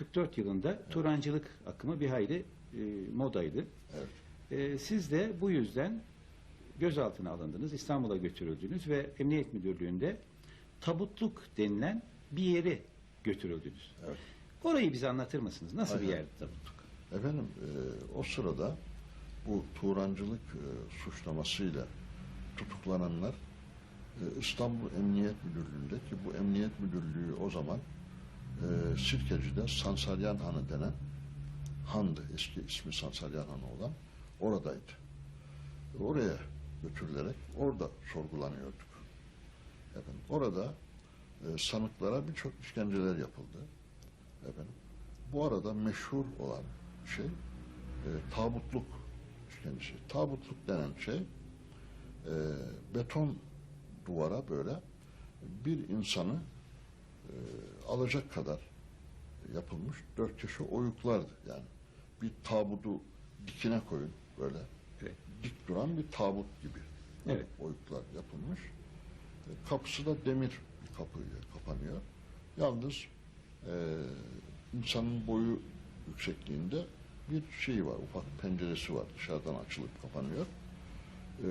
44 yılında Turancılık akımı bir hayli e, modaydı. Evet. E, siz de bu yüzden gözaltına alındınız, İstanbul'a götürüldünüz ve Emniyet Müdürlüğü'nde tabutluk denilen bir yere götürüldünüz. Evet. Orayı bize anlatır mısınız? Nasıl bir Aynen. yerdi tabutluk? Efendim e, o sırada bu Turancılık e, suçlamasıyla tutuklananlar e, İstanbul Emniyet Müdürlüğü'nde ki bu Emniyet Müdürlüğü o zaman e, Sirkeci'de Sansalyan Hanı denen handı. Eski ismi Sansalyan Hanı olan oradaydı. Oraya götürülerek orada sorgulanıyorduk. Efendim, orada e, sanıklara birçok işkenceler yapıldı. Efendim, bu arada meşhur olan şey e, tabutluk işkencesi. Tabutluk denen şey e, beton duvara böyle bir insanı alacak kadar yapılmış dört köşe oyuklardı. Yani bir tabutu dikine koyun böyle Evet. dik duran bir tabut gibi Evet. oyuklar yapılmış. E, Kapısı da demir bir kapıyla kapanıyor. Yalnız e, insanın boyu yüksekliğinde bir şey var, ufak penceresi var. Dışarıdan açılıp kapanıyor. E,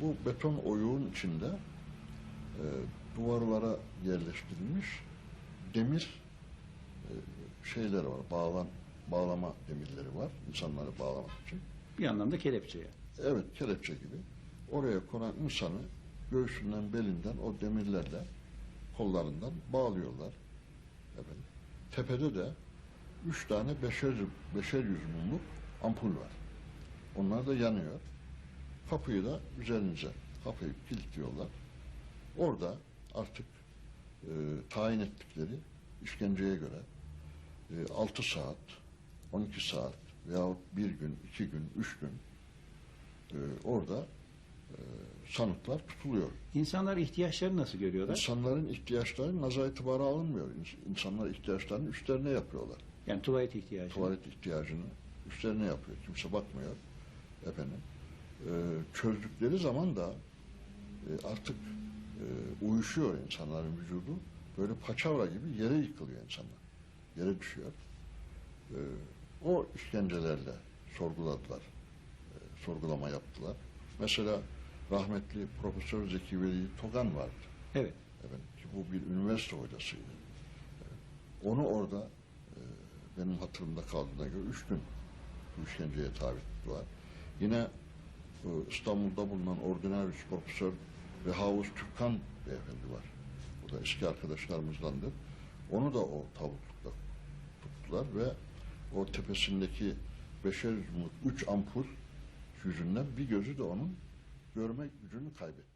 bu beton oyuğun içinde e, duvarlara yerleştirilmiş demir e, şeyler var. Bağlan, bağlama demirleri var. insanları bağlamak için. Bir anlamda kelepçeye. Evet kelepçe gibi. Oraya konan insanı göğsünden belinden o demirlerle kollarından bağlıyorlar. Efendim. Tepede de üç tane beşer, beşer yüz mumluk ampul var. Onlar da yanıyor. Kapıyı da üzerinize kapıyı kilitliyorlar. Orada artık e, tayin ettikleri işkenceye göre e, 6 saat, 12 saat veyahut bir gün, iki gün, üç gün e, orada e, sanıklar tutuluyor. İnsanlar ihtiyaçlarını nasıl görüyorlar? İnsanların ihtiyaçları nazar itibara alınmıyor. İns- İnsanlar ihtiyaçlarını üstlerine yapıyorlar. Yani tuvalet ihtiyacı. Tuvalet ihtiyacını üstlerine yapıyor. Kimse bakmıyor. Efendim. E, çözdükleri zaman da e, artık e, uyuşuyor insanların vücudu. Böyle paçavra gibi yere yıkılıyor insanlar. Yere düşüyor. E, o işkencelerle sorguladılar. E, sorgulama yaptılar. Mesela rahmetli Profesör Zeki Veli Togan vardı. Evet. Efendim, ki bu bir üniversite hocasıydı. Evet. Onu orada e, benim hatırımda kaldığına göre üç gün bu işkenceye tabi tuttular. Yine e, İstanbul'da bulunan ordinarius profesör Rehavuz Türkan beyefendi var. O da eski arkadaşlarımızdandır. Onu da o tabutlukta tuttular ve o tepesindeki beşer yüzlük üç ampul yüzünden bir gözü de onun görme gücünü kaybetti.